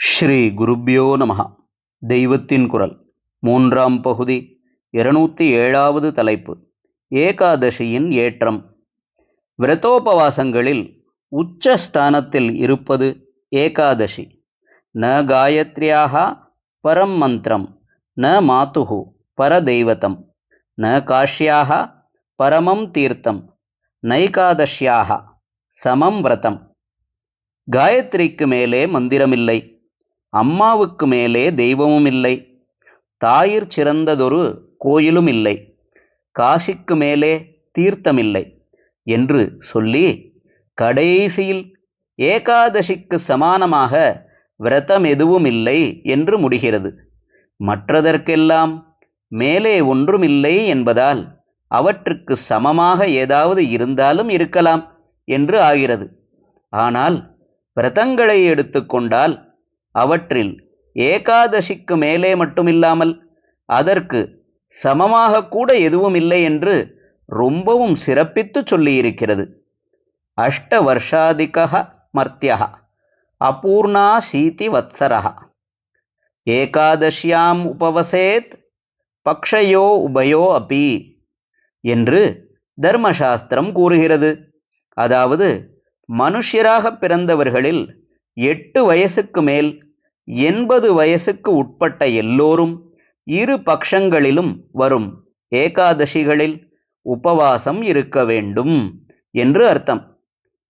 ஸ்ரீ குருப்யோ நமஹ தெய்வத்தின் குரல். மூன்றாம் பகுதி இருநூத்தி ஏழாவது தலைப்பு ஏகாதசியின் ஏற்றம். விரதோபவாசங்களில் உச்ச ஸ்தானத்தில் இருப்பது ஏகாதசி. ந காயத்ரியாக பரம் மந்திரம் ந மாத்துகு பரதெய்வதம் ந காஷ்யாக பரமம் தீர்த்தம் நைகாதஷ்யாக சமம் விரதம். காயத்ரிக்கு மேலே மந்திரமில்லை. அம்மாவுக்கு மேலே தெய்வமும் இல்லை. தாயிற் சிறந்ததொரு கோயிலும் இல்லை. காசிக்கு மேலே தீர்த்தமில்லை என்று சொல்லி கடைசியில் ஏகாதசிக்கு சமானமாக விரதம் எதுவும் இல்லை என்று முடிகிறது. மற்றதற்கெல்லாம் மேலே ஒன்றுமில்லை என்பதால் அவற்றுக்கு சமமாக ஏதாவது இருந்தாலும் இருக்கலாம் என்று ஆகிறது. ஆனால் விரதங்களை எடுத்துக்கொண்டால் அவற்றில் ஏகாதசிக்கு மேலே மட்டுமில்லாமல் அதற்கு சமமாக கூட எதுவும் இல்லை என்று ரொம்பவும் சிறப்பித்து சொல்லியிருக்கிறது. அஷ்ட வருஷாதிக மர்த்தியா அபூர்ணா சீதி வத்சரா ஏகாதசியாம் உபவசேத் பக்ஷயோ உபயோ அபி என்று தர்மசாஸ்திரம் கூறுகிறது. அதாவது மனுஷ்யராக பிறந்தவர்களில் எட்டு வயசுக்கு மேல் எண்பது வயசுக்கு உட்பட்ட எல்லோரும் இரு பக்ஷங்களிலும் வரும். ஏகாதசிகளில் உபவாசம் இருக்க வேண்டும் என்று அர்த்தம்.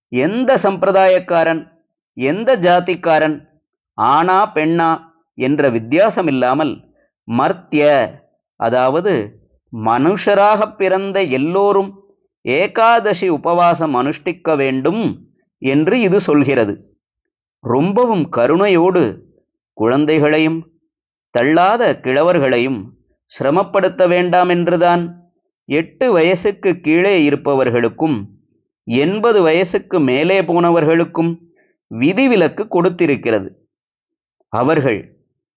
எந்த சம்பிரதாயக்காரன் எந்த ஜாதிக்காரன் ஆணா பெண்ணா என்ற வித்தியாசம் இல்லாமல் மர்த்திய அதாவது மனுஷராக பிறந்த எல்லோரும் ஏகாதசி உபவாசம் அனுஷ்டிக்க வேண்டும் என்று இது சொல்கிறது. ரொம்பவும் கருணையோடு குழந்தைகளையும் தள்ளாத கிழவர்களையும் சிரமப்படுத்த வேண்டாம் என்றுதான் எட்டு வயசுக்கு கீழே இருப்பவர்களுக்கும் எண்பது வயசுக்கு மேலே போனவர்களுக்கும் விதிவிலக்கு கொடுத்திருக்கிறது. அவர்கள்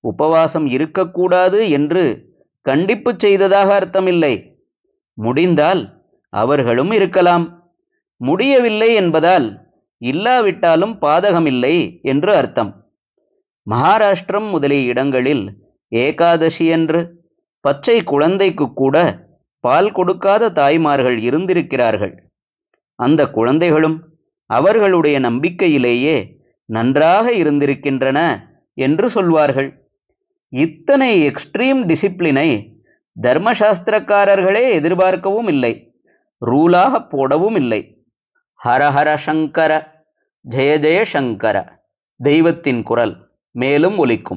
உபவாசம் இருக்கக்கூடாது என்று கண்டிப்பு செய்ததாக அர்த்தமில்லை. முடிந்தால் அவர்களும் இருக்கலாம். முடியவில்லை என்பதால் இல்லாவிட்டாலும் பாதகமில்லை என்று அர்த்தம். மகாராஷ்டிரம் முதலிய இடங்களில் ஏகாதசி என்று பச்சை குழந்தைக்கு கூட பால் கொடுக்காத தாய்மார்கள் இருந்திருக்கிறார்கள். அந்த குழந்தைகளும் அவர்களுடைய நம்பிக்கையிலேயே நன்றாக இருந்திருக்கின்றன என்று சொல்வார்கள். இத்தனை எக்ஸ்ட்ரீம் டிசிப்ளினை தர்மசாஸ்திரக்காரர்களே எதிர்பார்க்கவும் இல்லை ரூலாக போடவும் இல்லை. ஹரஹர சங்கர ஜெய ஜெய சங்கர தெய்வத்தின் குரல். மேலும் ஒலிக்கும்.